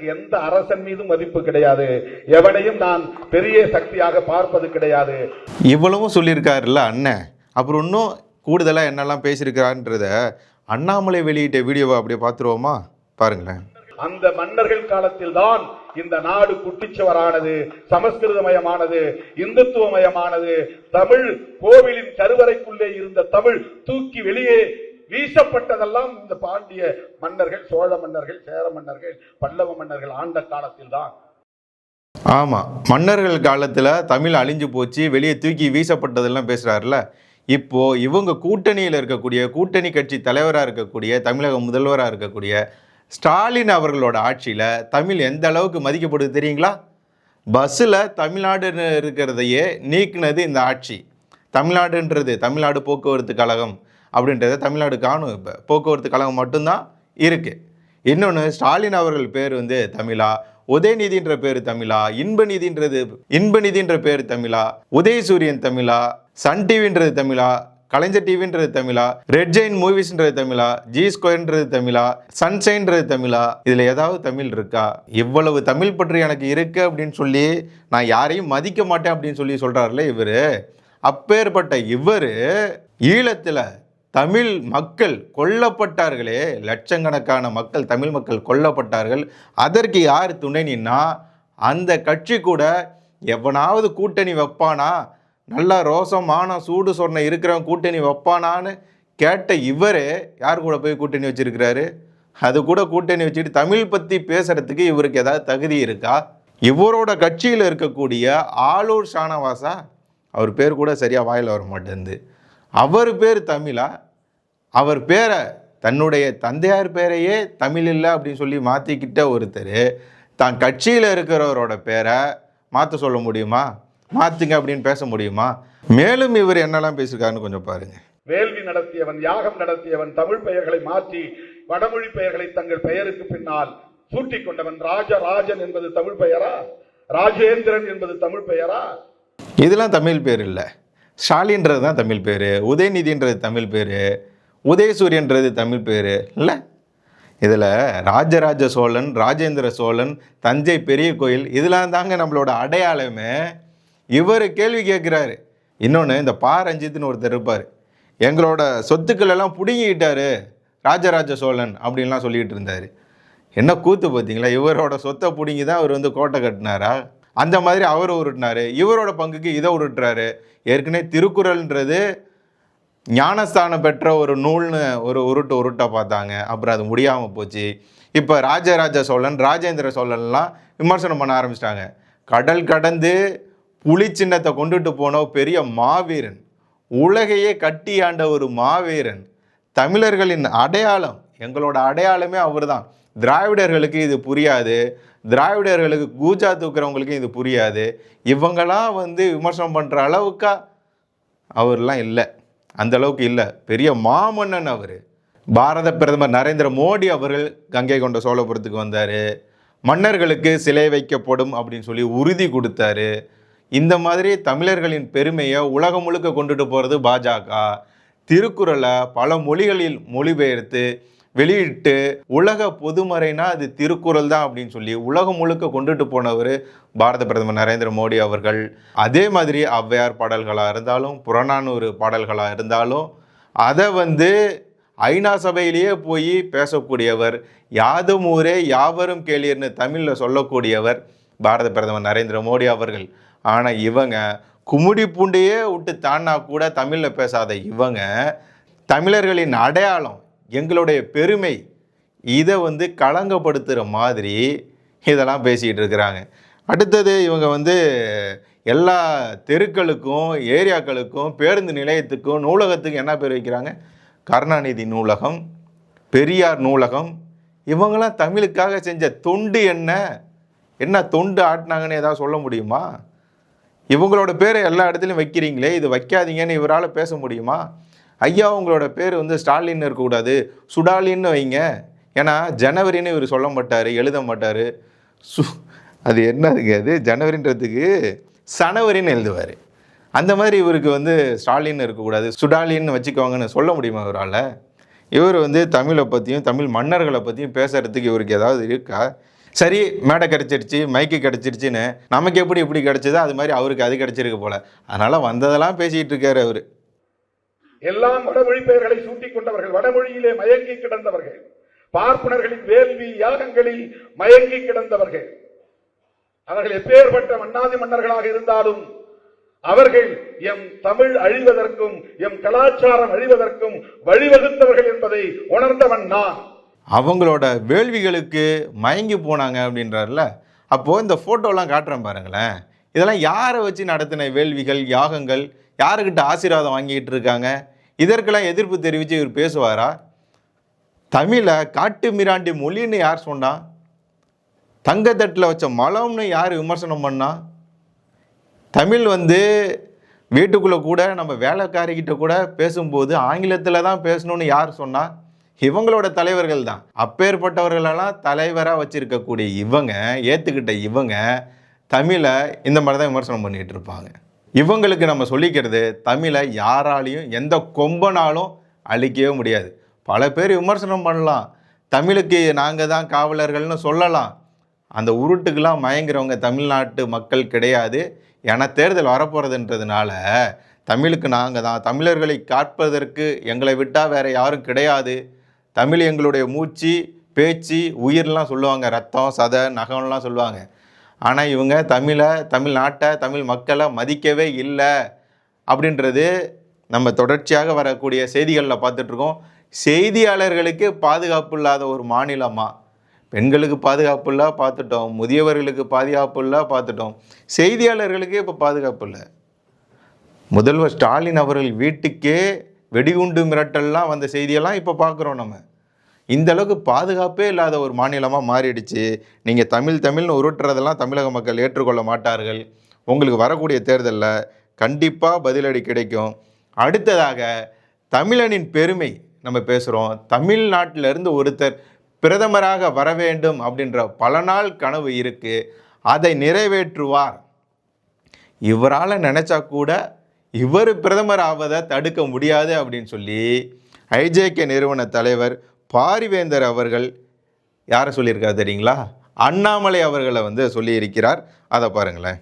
எனக்கு எந்த அரசன் மீதும் மதிப்பு கிடையாது. எவனையும் நான் பெரிய சக்தியாக பார்ப்பது கிடையாது. இவ்வளவும் சொல்லியிருக்காருல்ல அண்ணன். அப்புறம் இன்னும் கூடுதலாக என்னெல்லாம் பேசியிருக்கிறான்றத அண்ணாமலை வெளியிட்ட வீடியோவை அப்படியே பார்த்துருவோமா? பாருங்களேன். அந்த மன்னர்கள் காலத்தில் தான் இந்த நாடு குட்டிச்சுவரானது சமஸ்கிருதமயமானது இந்துத்துவமயமானது தமிழ் கோவிலின் கருவறைக்குள்ளே இருந்த தமிழ் தூக்கி வெளியே வீசப்பட்டதெல்லாம் இந்த பாண்டிய மன்னர்கள் சோழ மன்னர்கள் சேர மன்னர்கள் பல்லவ மன்னர்கள் ஆண்ட காலத்தில் தான் ஆமாம் மன்னர்கள் காலத்தில் தமிழ் அழிஞ்சு போச்சு வெளியே தூக்கி வீசப்பட்டதெல்லாம் பேசுகிறாருல இப்போ இவங்க கூட்டணியில் இருக்கக்கூடிய கூட்டணி கட்சி தலைவராக இருக்கக்கூடிய தமிழக முதல்வராக இருக்கக்கூடிய ஸ்டாலின் அவர்களோட ஆட்சியில் தமிழ் எந்த அளவுக்கு மதிக்கப்படுது தெரியுங்களா? பஸ்ஸில் தமிழ்நாடுன்னு இருக்கிறதையே நீக்குனது இந்த ஆட்சி. தமிழ்நாடுன்றது தமிழ்நாடு போக்குவரத்து கழகம். அப்படின்றத தமிழ்நாடு காணும் இப்போ போக்குவரத்து கழகம் மட்டும்தான் இருக்குது இன்னொன்று ஸ்டாலின் அவர்கள் பேர் வந்து தமிழா உதயநிதின்ற பேர் தமிழா இன்பநிதின்றது இன்பநிதின்ற பேர் தமிழா உதயசூரியன் தமிழா சன் டிவின்றது தமிழா கலைஞர் டிவின்றது தமிழா ரெட் ஜெயின் மூவிஸ்ன்றது தமிழா ஜி ஸ்கொயர்ன்றது தமிழா சன்ஷைன்றது தமிழா இதில் ஏதாவது தமிழ் இருக்கா? இவ்வளவு தமிழ் பற்றி எனக்கு இருக்கு அப்படின்னு சொல்லி நான் யாரையும் மதிக்க மாட்டேன் அப்படின்னு சொல்லி சொல்றாருல இவர். அப்பேற்பட்ட இவர் ஈழத்தில் தமிழ் மக்கள் கொல்லப்பட்டார்களே. லட்சக்கணக்கான மக்கள் தமிழ் மக்கள் கொல்லப்பட்டார்கள். அதற்கு யார் துணை நின்னா அந்த கட்சி கூட எவனாவது கூட்டணி வைப்பானா? நல்லா ரோசமான சூடு சொன்ன இருக்கிறவன் கூட்டணி வைப்பானான்னு கேட்ட இவரே யார் கூட போய் கூட்டணி வச்சிருக்கிறாரு? அது கூட கூட்டணி வச்சுட்டு தமிழ் பற்றி பேசுறதுக்கு இவருக்கு ஏதாவது தகுதி இருக்கா? இவரோட கட்சியில் இருக்கக்கூடிய ஆளூர் ஷானவாசா அவர் பேர் கூட சரியாக வாயில் வர மாட்டேங்குது. அவர் பேர் தமிழா? அவர் பேரை தன்னுடைய தந்தையார் பேரையே தமிழ் இல்லை அப்படின்னு சொல்லி மாற்றிக்கிட்ட ஒருத்தர் தான் கட்சியில் இருக்கிறவரோட பேரை மாற்ற சொல்ல முடியுமா? மாற்றுங்க அப்படின்னு பேச முடியுமா? மேலும் இவர் என்னெல்லாம் பேசியிருக்காருன்னு கொஞ்சம் பாருங்க. வேள்வி நடத்தியவன் யாகம் நடத்தியவன் தமிழ் பெயர்களை மாற்றி வடமொழி பெயர்களை தங்கள் பெயருக்கு பின்னால் சூட்டிக் கொண்டவன் ராஜராஜன் என்பது தமிழ் பெயரா? ராஜேந்திரன் என்பது தமிழ் பெயரா? இதெல்லாம் தமிழ் பேர் இல்லை. ஸ்டாலின்றது தான் தமிழ் பேர் உதயநிதின்றது தமிழ் பேர் உதயசூரியன்றது தமிழ் பேர் இல்லை? இதில் ராஜராஜ சோழன் ராஜேந்திர சோழன் தஞ்சை பெரிய கோயில் இதெல்லாம் தாங்க நம்மளோட அடையாளமே. இவர் கேள்வி கேட்குறாரு இன்னொன்று இந்த பா. ரஞ்சித்னு ஒருத்தர் இருப்பார். எங்களோட சொத்துக்கள் எல்லாம் பிடுங்கிக்கிட்டாரு ராஜராஜ சோழன் அப்படின்லாம் சொல்லிகிட்டு இருந்தார். என்ன கூத்து பார்த்தீங்களா? இவரோட சொத்தை பிடுங்கி தான் அவர் வந்து கோட்டை கட்டினாரா? அந்த மாதிரி அவர் உருட்டினாரு. இவரோட பங்குக்கு இதை உருட்டுறாரு. ஏற்கனவே திருக்குறள்ன்றது ஞானஸ்தானம் பெற்ற ஒரு நூல்னு ஒரு உருட்டு உருட்டை பார்த்தாங்க. அப்புறம் அது முடியாமல் போச்சு. இப்போ ராஜராஜ சோழன் ராஜேந்திர சோழன்லாம் விமர்சனம் பண்ண ஆரம்பிச்சிட்டாங்க. கடல் கடந்து புலி சின்னத்தை கொண்டுட்டு போன பெரிய மாவீரன் உலகையே கட்டி ஆண்ட ஒரு மாவீரன் தமிழர்களின் அடையாளம் எங்களோட அடையாளமே அவர் தான் திராவிடர்களுக்கு இது புரியாது. திராவிடர்களுக்கு கூஜா தூக்குறவங்களுக்கு இது புரியாது. இவங்களாம் வந்து விமர்சனம் பண்ணுற அளவுக்கா அவர்லாம் இல்லை. அந்த அளவுக்கு இல்லை. பெரிய மாமன்னன் அவர். பாரத பிரதமர் நரேந்திர மோடி அவர்கள் கங்கை கொண்ட சோழபுரத்துக்கு வந்தார். மன்னர்களுக்கு சிலை வைக்கப்படும் அப்படின்னு சொல்லி உறுதி கொடுத்தாரு. இந்த மாதிரி தமிழர்களின் பெருமையை உலகம் முழுக்க கொண்டுட்டு போகிறது பாஜக. திருக்குறளை பல மொழிகளில் மொழிபெயர்த்து வெளியிட்டு உலக பொதுமறைனா அது திருக்குறள் தான் அப்படின்னு சொல்லி உலகம் முழுக்க கொண்டுட்டு போனவர் பாரத பிரதமர் நரேந்திர மோடி அவர்கள். அதே மாதிரி ஔவையார் பாடல்களாக இருந்தாலும் புறநானூறு பாடல்களாக இருந்தாலும் அதை வந்து ஐநா சபையிலேயே போய் பேசக்கூடியவர் யாதும் ஊரே யாவரும் கேளீர்னு தமிழில் சொல்லக்கூடியவர் பாரத பிரதமர் நரேந்திர மோடி அவர்கள். ஆனால் இவங்க குமுடி பூண்டையே விட்டு தாண்டா கூட தமிழில் பேசாத இவங்க தமிழர்களின் அடையாளம் எங்களுடைய பெருமை இதை வந்து களங்கப்படுத்துகிற மாதிரி இதெல்லாம் பேசிக்கிட்டு இருக்கிறாங்க. அடுத்தது இவங்க வந்து எல்லா தெருக்களுக்கும் ஏரியாக்களுக்கும் பேருந்து நிலையத்துக்கும் நூலகத்துக்கும் என்ன பேர் வைக்கிறாங்க? கருணாநிதி நூலகம் பெரியார் நூலகம். இவங்களாம் தமிழுக்காக செஞ்ச தொண்டு என்ன? என்ன தொண்டு ஆட்டினாங்கன்னு ஏதாவது சொல்ல முடியுமா? இவங்களோட பேரை எல்லா இடத்துலையும் வைக்கிறீங்களே இது வைக்காதீங்கன்னு இவரால் பேச முடியுமா? ஐயா உங்களோட பேர் வந்து ஸ்டாலின் இருக்கக்கூடாது. சுடாலின்னு வைங்க. ஏன்னா ஜனவரின்னு இவர் சொல்ல மாட்டார் எழுத மாட்டார். சு அது என்னதுங்க அது? ஜனவரின்றதுக்கு சனவரின்னு எழுதுவார். அந்த மாதிரி இவருக்கு வந்து ஸ்டாலின் இருக்கக்கூடாது. சுடாலின்னு வச்சுக்கோங்கன்னு சொல்ல முடியுமா இவரால்? இவர் வந்து தமிழை பற்றியும் தமிழ் மன்னர்களை பற்றியும் பேசுகிறதுக்கு இவருக்கு ஏதாவது இருக்கா? சரி மேடை கிடச்சிருச்சு மைக்கு கிடச்சிருச்சுன்னு நமக்கு எப்படி இப்படி கிடச்சதோ அது மாதிரி அவருக்கு அது கிடச்சிருக்கு போல். அதனால் வந்ததெல்லாம் பேசிகிட்டு இருக்காரு அவர். எல்லாம் வடமொழி பெயர்களை சூட்டிக் கொண்டவர்கள் வடமொழியிலே மயங்கி கிடந்தவர்கள். பார்ப்பனர்களின் வேள்வி யாகங்களில் மயங்கி கிடந்தவர்கள். அவர்கள் எப்பேற்பட்ட மன்னாதி மன்னர்களாக இருந்தாலும் அவர்கள் எம் தமிழ் அழிவதற்கும் எம் கலாச்சாரம் அழிவதற்கும் வழிவகுத்தவர்கள் என்பதை உணர்ந்தவன் நான். அவங்களோட வேள்விகளுக்கு மயங்கி போனாங்க அப்படின்றாருல அப்போது இந்த ஃபோட்டோலாம் காட்டுறேன் பாருங்களேன். இதெல்லாம் யாரை வச்சு நடத்தின வேள்விகள் யாகங்கள் யாருக்கிட்ட ஆசீர்வாதம் வாங்கிட்டு இருக்காங்க? இதற்கெல்லாம் எதிர்ப்பு தெரிவித்து இவர் பேசுவாரா? தமிழை காட்டு மிராண்டி மொழின்னு யார் சொன்னா? தங்கத்தட்டில் வச்ச மலம்னு யார் விமர்சனம் பண்ணா? தமிழ் வந்து வீட்டுக்குள்ளே கூட நம்ம வேலைக்காரிக்கிட்ட கூட பேசும்போது ஆங்கிலத்தில் தான் பேசணும்னு யார் சொன்னால் இவங்களோட தலைவர்கள் தான். அப்பேற்பட்டவர்களெல்லாம் தலைவராக வச்சுருக்கக்கூடிய இவங்க ஏற்றுக்கிட்ட இவங்க தமிழை இந்த மாதிரி தான் விமர்சனம் பண்ணிகிட்டு இருப்பாங்க. இவங்களுக்கு நம்ம சொல்லிக்கிறது தமிழை யாராலையும் எந்த கொம்பனாலும் அழிக்கவே முடியாது. பல பேர் விமர்சனம் பண்ணலாம். தமிழுக்கு நாங்கள் தான் காவலர்கள்னு சொல்லலாம். அந்த உருட்டுக்கெலாம் மயங்குறவங்க தமிழ்நாட்டு மக்கள் கிடையாது. ஏன்னா தேர்தல் வரப்போகிறதுன்றதுனால தமிழுக்கு நாங்கள் தான் தமிழர்களை காப்பதற்கு எங்களை விட்டால் வேறு யாரும் கிடையாது. தமிழ் எங்களுடைய மூச்சு பேச்சு உயிர்லாம் சொல்லுவாங்க. ரத்தம் சதை நகம்லாம் சொல்லுவாங்க. ஆனால் இவங்க தமிழை தமிழ்நாட்டை தமிழ் மக்களை மதிக்கவே இல்லை அப்படின்றது நம்ம தொடர்ச்சியாக வரக்கூடிய செய்திகளில் பார்த்துட்ருக்கோம். செய்தியாளர்களுக்கு பாதுகாப்பு இல்லாத ஒரு மாநிலமாக பெண்களுக்கு பாதுகாப்பு இல்லை பார்த்துட்டோம். முதியவர்களுக்கு பாதுகாப்பு இல்லை பார்த்துட்டோம். செய்தியாளர்களுக்கே இப்போ பாதுகாப்பு இல்லை. முதல்வர் ஸ்டாலின் அவர்கள் வீட்டுக்கே வெடிகுண்டு மிரட்டல்லாம் வந்த செய்தியெல்லாம் இப்போ பார்க்குறோம் நம்ம. இந்த அளவுக்கு பாதுகாப்பே இல்லாத ஒரு மாநிலமாக மாறிடுச்சு. நீங்கள் தமிழ் தமிழ்னு உருட்டுறதெல்லாம் தமிழக மக்கள் ஏற்றுக்கொள்ள மாட்டார்கள். உங்களுக்கு வரக்கூடிய தேர்தலில் கண்டிப்பாக பதிலடி கிடைக்கும். அடுத்ததாக தமிழனின் பெருமை நம்ம பேசுகிறோம் தமிழ்நாட்டிலிருந்து ஒருத்தர் பிரதமராக வர வேண்டும் அப்படின்ற பல நாள் கனவு இருக்குது அதை நிறைவேற்றுவார். இவரால் நினச்சா கூட இவர் பிரதமர் ஆவதை தடுக்க முடியாது அப்படின்னு சொல்லி ஐஜேகே நிறுவன தலைவர் பாரிவேந்தர் அவர்கள் யாரை சொல்லியிருக்காரு தெரியுங்களா? அண்ணாமலை அவர்களை வந்து சொல்லியிருக்கிறார். அதை பாருங்களேன்.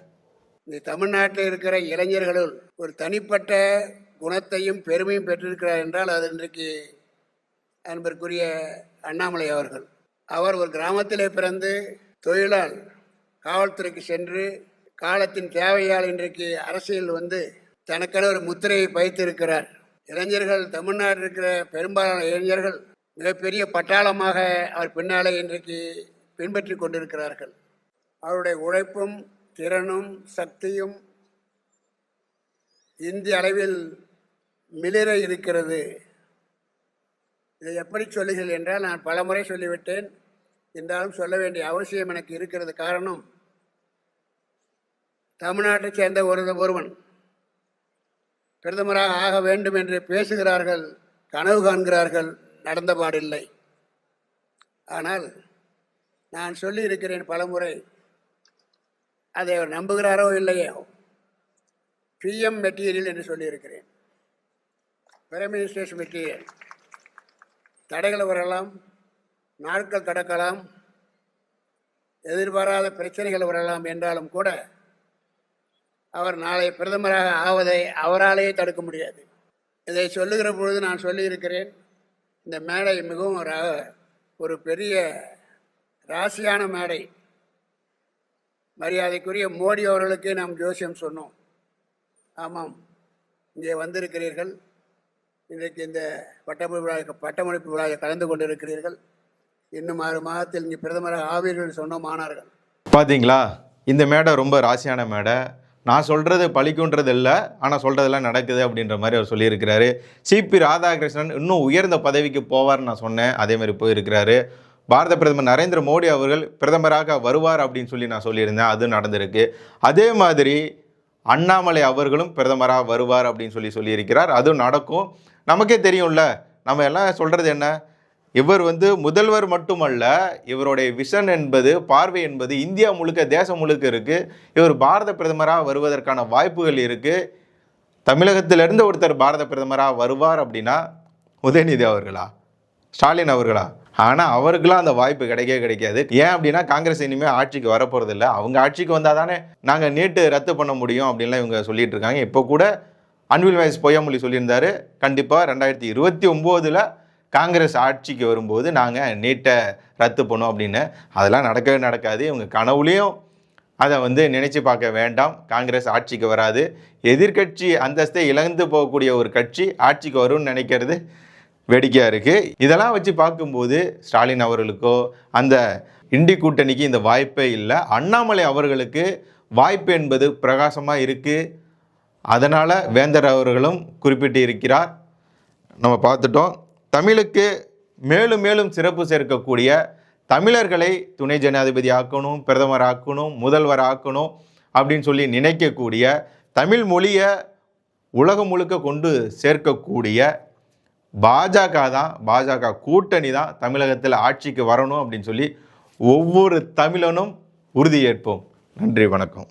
இந்த தமிழ்நாட்டில் இருக்கிற இளைஞர்களுள் ஒரு தனிப்பட்ட குணத்தையும் பெருமையும் பெற்றிருக்கிறார் என்றால் அது இன்றைக்கு அன்பிற்குரிய அண்ணாமலை அவர்கள். அவர் ஒரு கிராமத்திலே பிறந்து தொழிலால் காவல்துறைக்கு சென்று காலத்தின் தேவையால் இன்றைக்கு அரசியல் வந்து தனக்கென ஒரு முத்திரையை பதித்திருக்கிறார். இளைஞர்கள் தமிழ்நாட்டில் இருக்கிற பெரும்பாலான இளைஞர்கள் மிகப்பெரிய பட்டாளமாக அவர் பின்னாலே இன்றைக்கு பின்பற்றி கொண்டிருக்கிறார்கள். அவருடைய உழைப்பும் திறனும் சக்தியும் இந்திய அளவில் மிளிர இருக்கிறது. இதை எப்படி சொல்லுகிறேன் என்றால் நான் பலமுறை சொல்லிவிட்டேன். என்றாலும் சொல்ல வேண்டிய அவசியம் எனக்கு இருக்கிறது காரணம் தமிழ்நாட்டைச் சேர்ந்த ஒரு ஒருவன். பிரதமராக ஆக வேண்டும் என்று பேசுகிறார்கள் கனவு காண்கிறார்கள். நடந்தபாடில்லை ஆனால் நான் சொல்லி இருக்கிறேன் பலமுறை அதை அவர் நம்புகிறாரோ இல்லையோ பிஎம் மெட்டீரியல் என்று சொல்லியிருக்கிறேன். பிரைம் மினிஸ்டர்ஸ் மெட்டீரியல் தடைகள் வரலாம் நாட்கள் கடக்கலாம் எதிர்பாராத பிரச்சனைகள் வரலாம் என்றாலும் கூட அவர் நாளை பிரதமராக ஆவதை அவராலேயே தடுக்க முடியாது. இதை சொல்லுகிற பொழுது நான் சொல்லியிருக்கிறேன் இந்த மேடை மிகவும் ஒரு பெரிய ராசியான மேடை. மரியாதைக்குரிய மோடி அவர்களுக்கே நாம் ஜோசியம் சொன்னோம். ஆமாம் இங்கே வந்திருக்கிறீர்கள். இன்றைக்கு இந்த பட்டமளிப்பு விழா பட்டமளிப்பு விழாவை கலந்து கொண்டிருக்கிறீர்கள். இன்னும் ஆறு மாதத்தில் இங்கே பிரதமராக ஆவீர்கள் சொன்னோம் ஆனார்கள். பார்த்தீங்களா இந்த மேடை ரொம்ப ராசியான மேடை. நான் சொல்கிறது பழிக்குன்றது இல்லை ஆனால் சொல்கிறதெல்லாம் நடக்குது அப்படின்ற மாதிரி அவர் சொல்லியிருக்கிறாரு. சிபி ராதாகிருஷ்ணன் இன்னும் உயர்ந்த பதவிக்கு போவார்னு நான் சொன்னேன். அதே மாதிரி போயிருக்கிறாரு. பாரத பிரதமர் நரேந்திர மோடி அவர்கள் பிரதமராக வருவார் அப்படின்னு சொல்லி நான் சொல்லியிருந்தேன். அது நடந்திருக்கு. அதே மாதிரி அண்ணாமலை அவர்களும் பிரதமராக வருவார் அப்படின்னு சொல்லி சொல்லியிருக்கிறார். அதுவும் நடக்கும். நமக்கே தெரியும்ல. நம்ம எல்லாம் சொல்கிறது என்ன? இவர் வந்து முதல்வர் மட்டுமல்ல இவருடைய விஷன் என்பது பார்வை என்பது இந்தியா முழுக்க தேசம் முழுக்க இருக்குது இவர் பாரத பிரதமராக வருவதற்கான வாய்ப்புகள் இருக்குது தமிழகத்திலிருந்து ஒருத்தர் பாரத பிரதமராக வருவார் அப்படின்னா உதயநிதி அவர்களா? ஸ்டாலின் அவர்களா? ஆனால் அவருக்கெல்லாம் அந்த வாய்ப்பு கிடைக்கவே கிடைக்காது. ஏன் அப்படின்னா காங்கிரஸ் இனிமேல் ஆட்சிக்கு வரப்போகிறது இல்லை அவங்க ஆட்சிக்கு வந்தால் தானே நாங்கள் நீட்டு ரத்து பண்ண முடியும் அப்படின்லாம் இவங்க சொல்லிட்டு இருக்காங்க. இப்போ கூட அன்பில் வயசு பொய்யாமொழி சொல்லியிருந்தாரு. கண்டிப்பாக ரெண்டாயிரத்தி இருபத்தி ஒம்போதில் காங்கிரஸ் ஆட்சிக்கு வரும்போது நாங்கள் நீட்டை ரத்து பண்ணோம் அப்படின்னு. அதெல்லாம் நடக்கவே நடக்காது. இவங்க கனவுலேயும் அதை வந்து நினச்சி பார்க்க வேண்டாம். காங்கிரஸ் ஆட்சிக்கு வராது. எதிர்க்கட்சி அந்தஸ்தை இழந்து போகக்கூடிய ஒரு கட்சி ஆட்சிக்கு வரும்னு நினைக்கிறது வேடிக்கையாக இருக்குது இதெல்லாம் வச்சு பார்க்கும்போது ஸ்டாலின் அவர்களுக்கோ அந்த இண்டி கூட்டணிக்கு இந்த வாய்ப்பே இல்லை. அண்ணாமலை அவர்களுக்கு வாய்ப்பு என்பது பிரகாசமாக இருக்குது அதனால் வேந்தர் அவர்களும் குறிப்பிட்டு இருக்கிறார். நம்ம பார்த்துட்டோம். தமிழுக்கு மேலும் மேலும் சிறப்பு சேர்க்கக்கூடிய தமிழர்களை துணை ஜனாதிபதி ஆக்கணும் பிரதமர் ஆக்கணும் முதல்வர் ஆக்கணும் அப்படின்னு சொல்லி நினைக்கக்கூடிய தமிழ் மொழியை உலகம் முழுக்க கொண்டு சேர்க்கக்கூடிய பாஜக தான் பாஜக கூட்டணி தான் தமிழகத்தில் ஆட்சிக்கு வரணும் அப்படின்னு சொல்லி ஒவ்வொரு தமிழனும் உறுதியேற்போம். நன்றி வணக்கம்.